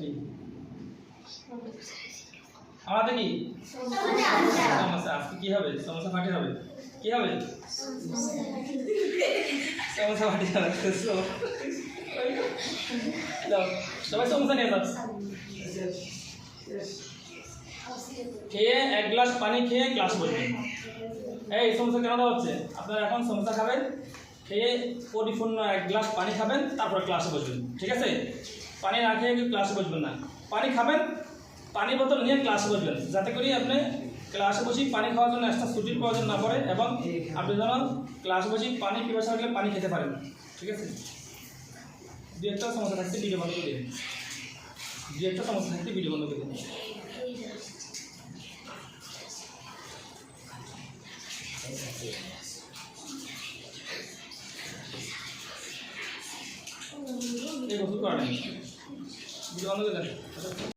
কি আমাদের কি? সমস্যা, আজকে কি হবে? সমস্যা ফাটি হবে? কি হবে? সমস্যা ফাটি হবে সবাই সমস্যা নিয়ে যাও। খেয়ে এক গ্লাস পানি খেয়ে ক্লাস বসবেন এই, সমস্যা কেন হচ্ছে? আপনারা এখন সমস্যা খাবেন, খেয়ে পরিপূর্ণ এক গ্লাস পানি খাবেন, তারপর ক্লাসে বসবেন, ঠিক আছে? পানি না খেয়ে ক্লাসে বসবেন না। পানি খাবেন পানি বোতল নিয়ে ক্লাসে বসবেন। যাতে করে আপনি ক্লাসে বসি পানি খাওয়ার জন্য একটা ছুটির প্রয়োজন না পড়ে এবং আপনি যেন ক্লাসে বসি পানি পিপাসা লাগলে পানি খেতে পারেন। ঠিক আছে? দু একটা সমস্যা থাকতে ভিডিও বন্ধ করে দু একটা সমস্যা থাকতে ভিডিও বন্ধ করে দিন। এই ওষুধ করা নেই